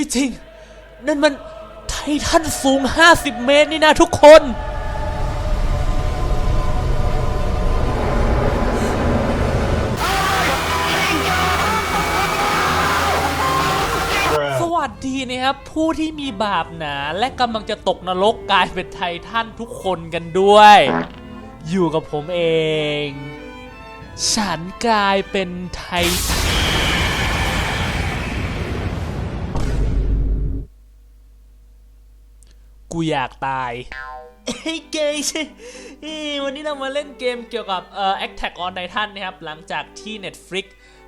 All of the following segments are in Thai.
ไม่จริง นั่นมันไททันสูง 50 เมตรนี่นะทุกคน สวัสดีนะครับ ผู้ที่มีบาปหนา และกำลังจะตกนรกกลายเป็นไททันทุกคนกันด้วย อยู่กับผมเอง ฉันกลายเป็นไททัน กูอยากตายเฮ้ยเกย์ช่วันนี้เรามาเล่นเกมเกี่ยวกับเอ่อ Attack on Titan นะครับ หลังจากที่ Netflix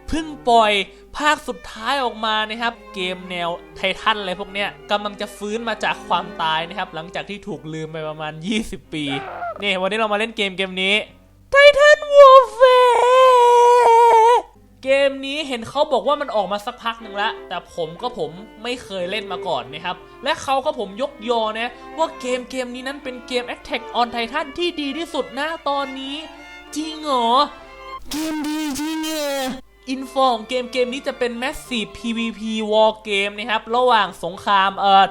เพิ่งปล่อยภาคสุดท้ายออกมานะครับ เกมแนวไททันอะไรพวกเนี้ยกำลังจะฟื้นมาจากความตายนะครับ หลังจากที่ถูกลืมไปประมาณ 20 ปี นี่วันนี้เรามาเล่นเกมเกมนี้ Titan Warfare เกมนี้เห็นเขาบอกว่ามันออกมาสักพักหนึ่งแล้วแต่ผมก็ผมไม่เคยเล่นมาก่อนนะครับ และเขาก็ผมยกยอนะว่าเกมเกมนี้นั้นเป็นเกม Attack on Titan ที่ดีที่สุดนะตอนนี้ จริงเหรอเกมดีจริงเหรออินฟอของเกมเกมนี้จะเป็น Massive PVP War Game นะครับ ระหว่างสงครามเอ่อ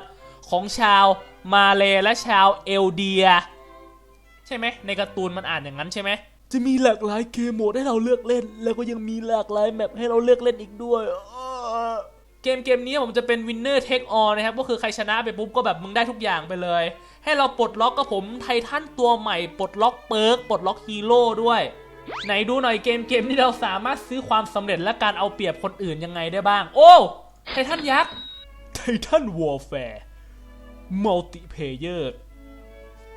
ของชาวมาเลและชาวเอลเดีย ใช่ไหมในการ์ตูนมันอ่านอย่างนั้นใช่ไหม จะมีหลากหลายเกมโหมดให้เราเลือกเล่น แล้วก็ยังมีหลากหลายแมปให้เราเลือกเล่นอีกด้วยอ้อเกมเกมนี้ผมจะเป็น winner take all นะครับ ก็คือใครชนะไปปุ๊บก็แบบมึงได้ทุกอย่างไปเลย ให้เราปลดล็อกกับผมไททันตัวใหม่ ปลดล็อกเปิร์กปลดล็อกฮีโร่ด้วย ไหนดูหน่อยเกมเกมที่เราสามารถซื้อความสำเร็จและการเอาเปรียบคนอื่นยังไงได้บ้าง โอ้ไททันยักษ์ไททันวอร์แฟร์มัลติเพเยอร์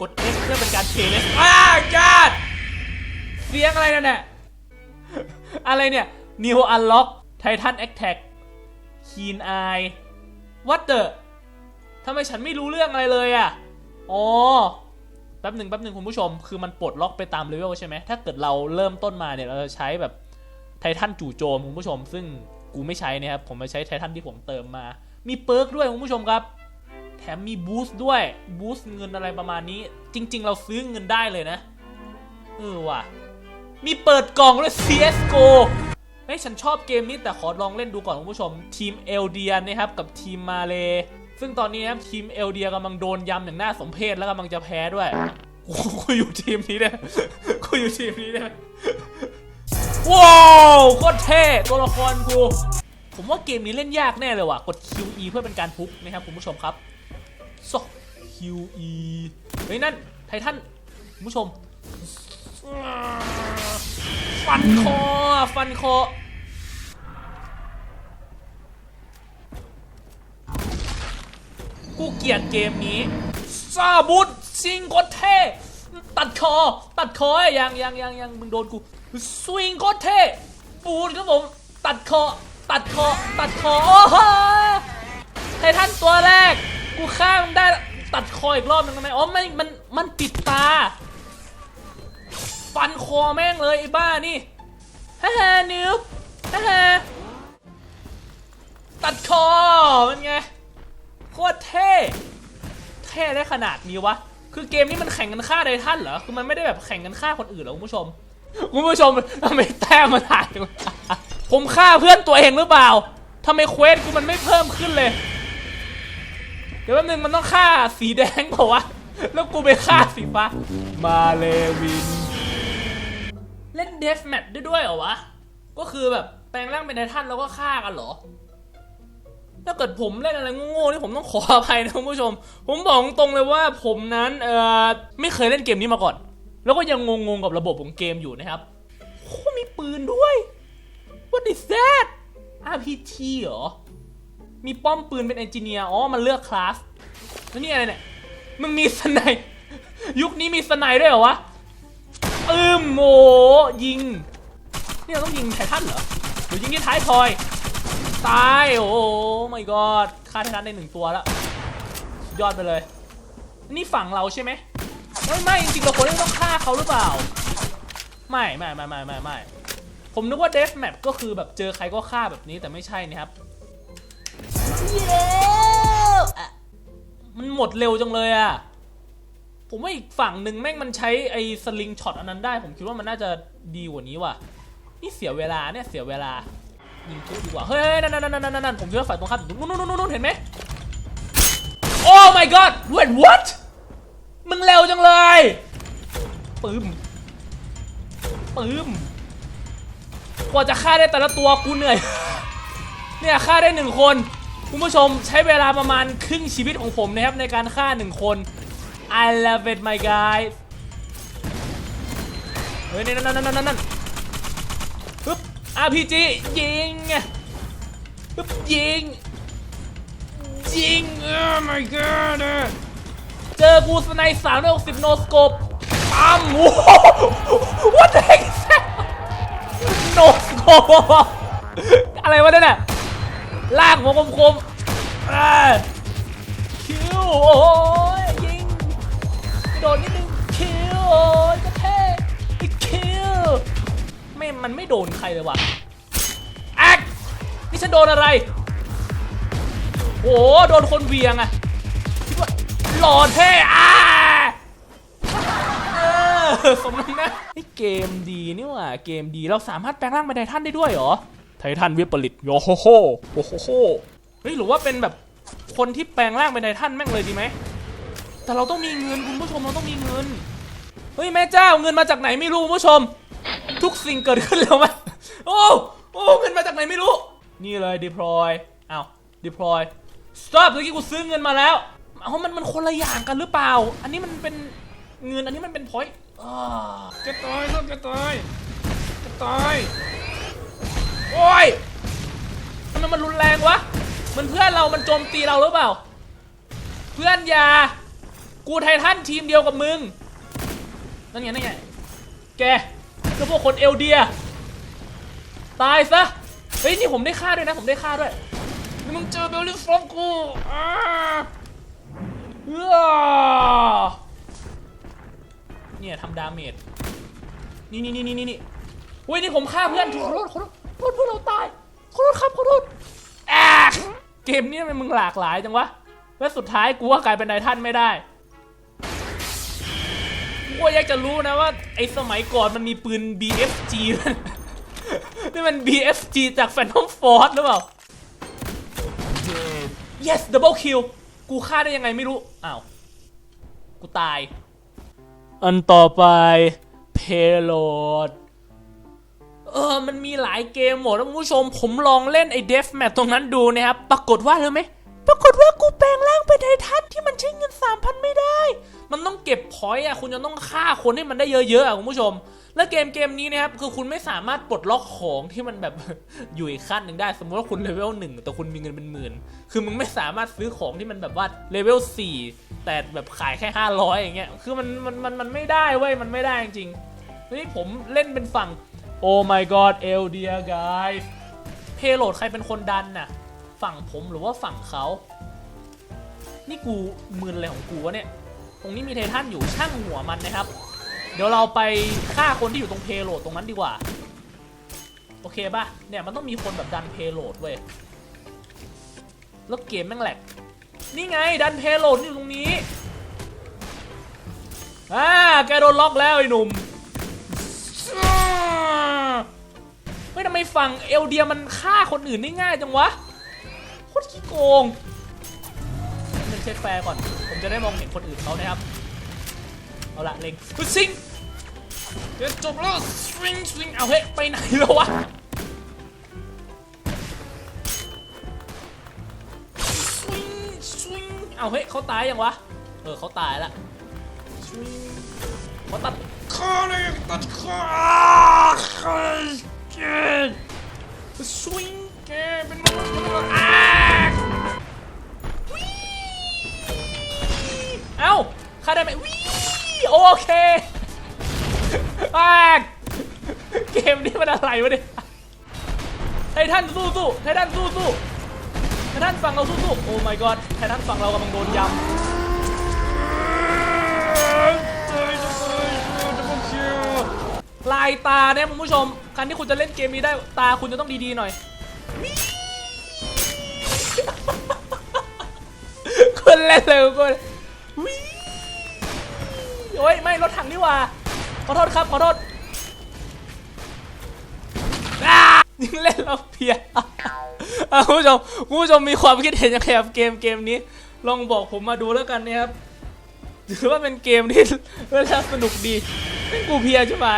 กด F เพื่อเป็นการเพลย์เลสอ้าจัด เสียงอะไรนั่นน่ะอะไรเนี่ย New Unlock Titan Attack Keen Eye What the ทำไมฉันไม่รู้เรื่องอะไรเลยอะ อ๋อ แป๊บหนึ่งแป๊บหนึ่งคุณผู้ชม คือมันปลดล็อกไปตามเลเวลใช่ไหม ถ้าเกิดเราเริ่มต้นมาเนี่ย เราจะใช้แบบไททันจู่โจมคุณผู้ชม ซึ่งกูไม่ใช้นะครับ ผมมาใช้ไททันที่ผมเติมมา มีเปิร์กด้วยคุณผู้ชมครับ แถมมีบูสต์ด้วย บูสต์เงินอะไรประมาณนี้ จริง ๆ เราซื้อเงินได้เลยนะ เออว่ะ มีเปิดกล่องด้วย CSGO เฮ้ยฉันชอบเกมนี้แต่ขอลองเล่นดูก่อนคุณผู้ชม ทีมเอลเดียนะครับกับทีมมาเลซึ่งตอนนี้นะครับทีมเอลเดียกำลังโดนยำอย่างน่าสมเพชแล้วกำลังจะแพ้ด้วยกูอยู่ทีมนี้เนี่ยกูอยู่ทีมนี้เนี่ยว้าวโคตรเท่ตัวละครกูผมว่าเกมนี้เล่นยากแน่เลยว่ะ กด QE เพื่อเป็นการพุกนะครับคุณผู้ชมครับซอก QE เฮ้ยนั่นไททันคุณผู้ชม ฟันคอ ฟันคอ กูเกลียดเกมนี้ซาบุตซิงโคเทตัดคอ ตัดคอไอ้ยังยังยังยังมึงโดนกูสวิงโคเท่บูดครับผม ตัดคอ ตัดคอ ตัดคอ โอ้โหไททันตัวแรก กูข้ามได้ ตัดคออีกรอบหนึงทำไม อ๋อไม่มัน มันปิดตา ฟันคอแม่งเลยไอ้บ้านี่ฮ่าฮ่านิวฮ่าฮ่าตัดคอเป็นไงโคตรเท่เท่ได้ขนาดนี้วะคือเกมนี้มันแข่งกันฆ่าไททันเหรอคือมันไม่ได้แบบแข่งกันฆ่าคนอื่นเหรอคุณผู้ชมคุณผู้ชมทำไมแต้มมันหายผมฆ่าเพื่อนตัวเองหรือเปล่าทำไมเควสกูมันไม่เพิ่มขึ้นเลย เดี๋ยวแป๊บนึงมันต้องฆ่าสีแดงเปล่าวะ แล้วกูไปฆ่าสีฟ้า มาเลวิน เล่นเดฟแมทได้ด้วยเหรอวะ ก็คือแบบแปลงร่างเป็นไททันแล้วก็ฆ่ากันเหรอ ถ้าเกิดผมเล่นอะไรโง่ๆนี่ผมต้องขออภัยนะคุณผู้ชม ผมบอกตรงเลยว่าผมนั้นเอ่อไม่เคยเล่นเกมนี้มาก่อน แล้วก็ยังงงๆกับระบบของเกมอยู่นะครับโอ้มีปืนด้วย What is that RPG เหรอ มีป้อมปืนเป็นเอนจิเนียร์ อ๋อ มันเลือกคลาส แล้วนี่อะไรเนี่ย มึงมีสไนยุคนี้มีสไนป์ด้วยเหรอวะ อืมโมยิง นี่เราต้องยิงไททันเหรอ หรือยิงที่ท้ายทอย ตาย โอ้ไม่กอดฆ่าไททันได้หนึ่งตัวแล้วยอดไปเลย นี่ฝั่งเราใช่ไหมไม่ไม่จริงๆเราควรต้องฆ่าเขาหรือเปล่า ไม่ไม่ไม่ไม่ไม่ไม่ผมนึกว่าเดฟแมปก็คือแบบเจอใครก็ฆ่าแบบนี้แต่ไม่ใช่นะครับเย้มันหมดเร็วจังเลยอะ ผมว่าอีกฝั่งหนึ่งแม่งมันใช้ไอ้สลิงช็อตอันนั้นได้ ผมคิดว่ามันน่าจะดีกว่านี้ว่ะ นี่เสียเวลาเนี่ยเสียเวลา ยิงทุดีกว่า เฮ้ยนั่นนั่นนั่นนั่นนั่นผมเชื่อฝ่ายตรงข้ามนู่นนู่นนู่นนู่นเห็นไหมโอ้ my god wait what มึงเร็วจังเลยปึ้มปึ้มกว่าจะฆ่าได้แต่ละตัวกูเหนื่อย เนี่ยฆ่าได้หนึ่งคน คุณผู้ชมใช้เวลาประมาณครึ่งชีวิตของผมนะครับในการฆ่าหนึ่งคน I love it my guys เฮ้ยนี่นั่นนั่นนั่นนั่นปึ๊บ RPG ยิงปึ๊บยิงยิง oh my god เจอกูสไนสามร้อยหกสิบโนสโคปปั๊มโอ้โห what the heck is that โนสโคปอะไรวะเนี่ยน่ะลากหัวคมๆคิวโอ้ยยิงกระ โดดนิดนึงคิวโอ้ยกระแทกคิวไม่มันไม่โดนใครเลยว่ะแอ๊กนี่ฉันโดนอะไรโอ้โหโดนคนเวียงอะคิดว่าหล่อเท่อะเออสมน้ำหน้านี่เกมดีนี่ว่าเกมดีเราสามารถแปลงร่างเป็นไททันได้ด้วยเหรอไททันวิปริตโยโฮโฮโอ้โหโฮเฮ้ยหรือว่าเป็นแบบคนที่แปลงร่างเป็นไททันแม่งเลยดีไหม แต่เราต้องมีเงินคุณผู้ชมเราต้องมีเงิน เฮ้ยแม่เจ้าเงินมาจากไหนไม่รู้คุณผู้ชม ทุกสิ่งเกิดขึ้นแล้วมั้ยโอ้โอ้เงินมาจากไหนไม่รู้ นี่เลย deploy อ้าว deploy stop เมื่อกี้กูซื้อเงินมาแล้วเอามันมันคนละอย่างกันหรือเปล่า อันนี้มันเป็นเงินอันนี้มันเป็น point อ่ากระต่ายครับกระต่ายกระต่ายโอ้ยทำไมมันรุนแรงวะมันเพื่อนเรามันโจมตีเราหรือเปล่า เพื่อนอยา กูไททันทีมเดียวกับมึง นั่นไงนั่นไง แกก็พวกคนเอลเดีย ตายซะ เฮ้ย นี่ผมได้ฆ่าด้วยนะ ผมได้ฆ่าด้วย นี่มึงเจอเบลลิฟรอมกูอ่าเออนี่ยทำดาเมจ นี่นี่นี่นี่นี่เว้ยนี่ผมฆ่าเพื่อนขอโทษขอโทษโทษเพื่อนเราตายขอโทษครับขอโทษแอกเกมนี้ทำไมมึงหลากหลายจังวะ แล้วสุดท้ายกูก็กลายเป็นไททันไม่ได้ ก็อยากจะรู้นะว่าไอ้สมัยก่อนมันมีปืน BFG นี่มัน BFG จาก Phantom Force หรือเปล่า yes double kill กูฆ่าได้ยังไงไม่รู้ อ้าว กูตาย อันต่อไป payload เออ มันมีหลายเกมหมดนะคุณผู้ชม ผมลองเล่นไอ้ Death Match ตรงนั้นดูนะครับ ปรากฏว่าเลยไหม ปรากฏว่ากูแปลงร่างเป็นไททันที่มันใช้เงิน3,000ไม่ได้ มันต้องเก็บพอยต์อะคุณจะต้องฆ่าคนให้มันได้เยอะๆอะคุณผู้ชม และเกมเกมนี้นะครับคือคุณไม่สามารถปลดล็อกของที่มันแบบ อยู่อีกขั้นหนึ่งได้ สมมติว่าคุณเลเวลหนึ่งแต่คุณมีเงินเป็นหมื่น คือมึงไม่สามารถซื้อของที่มันแบบว่าเลเวลสี่แต่แบบขายแค่500อยอย่างเงี้ย คือมันมันมันมันไม่ได้เว้ย มันไม่ได้จริงๆนี่ผมเล่นเป็นฝั่ง Oh my god e l d e a guys เพโลดใครเป็นคนดันน่ะ ฝั่งผมหรือว่าฝั่งเขา นี่กูมืนอะไรของกูวะเนี่ย ตรงนี้มีไททันอยู่ช่างหัวมันนะครับ เดี๋ยวเราไปฆ่าคนที่อยู่ตรงเพโลดตรงนั้นดีกว่า โอเคป่ะ เนี่ยมันต้องมีคนแบบดันเพโลดเว้ย แล้วเกมแม่งแหลก นี่ไงดันเพโลดอยู่ตรงนี้ อ่าแกโดนล็อกแล้วไอ้หนุ่มเฮ้ยทำไมฝั่งเอลเดียมันฆ่าคนอื่นได้ง่ายจังวะ ตรขี้โกงนึงเช็คแฟร์ก่อน ผมจะได้มองเห็นคนอื่นเขานะครับ เอาละเล็งซิงเดี๋ยวจบแล้วสวิงสวิงเอาเฮ้ยไปไหนแล้ววะสวิงสวิงเอาเฮ้ยเขาตายยังวะ เออเขาตายละสวิงเขาตัดคอเลยตัดคอแกสวิงแกเป็นมนุษย์ อ่าเอ้าฆ่าได้ไหมวิโอเคอ่าเกมนี้มันอะไรวะเนี่ยไททันสู้สู้ไททันสู้สู้ไททันฝั่งเราสู้สู้โอ้ my god ไททันฝั่งเรากำลังโดนยำลายตาเนี่ยคุณผู้ชมการที่คุณจะเล่นเกมนี้ได้ตาคุณจะต้องดีๆหน่อยคุณเล่นเลยคุณ โอ้ยไม่รถถังนี่ว่าขอโทษครับขอโทษเล่นเราเพียอะคุณผู้ชมคุณผู้ชมมีความคิดเห็นยังไงกับเกมเกมนี้ ลองบอกผมมาดูแล้วกันนะครับถือว่าเป็นเกมที่เล่นแล้วสนุกดีเป็นกูเพียใช่ไหม